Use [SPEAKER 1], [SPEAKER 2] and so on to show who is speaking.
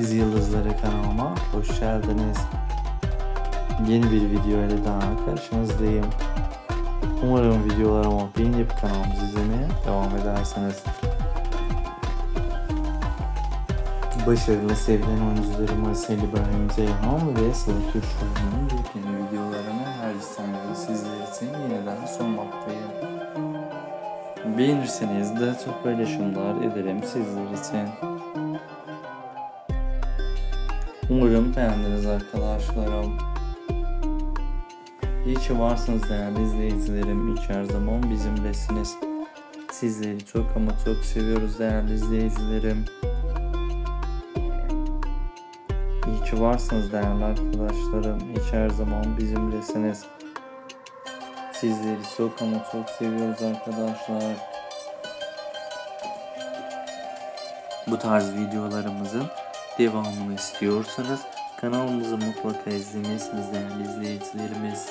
[SPEAKER 1] Dizi Yıldızları kanalıma hoş geldiniz. Yeni bir video ile daha karşınızdayım. Umarım videolarımı beğenip kanalımızı izlemeye devam edersiniz. Başarılı sevilen oyuncularımız Halil İbrahim Ceyhan ve Sıla Türkoğlu'nun yepyeni videolarını her saniye sizler için yeniden sunmaktayım. Beğenirseniz de çok paylaşımlar ederim sizler için. Umarım beğendiniz arkadaşlarım. İyi ki varsınız değerli izleyicilerim. İyi her zaman bizimlesiniz. Sizleri çok ama çok seviyoruz değerli izleyicilerim. İyi ki varsınız değerli arkadaşlarım. İyi her zaman bizimlesiniz. Sizleri çok ama çok seviyoruz arkadaşlar. Bu tarz videolarımızın devamını istiyorsanız kanalımızı mutlaka izlemelisiniz değerli izleyicilerimiz.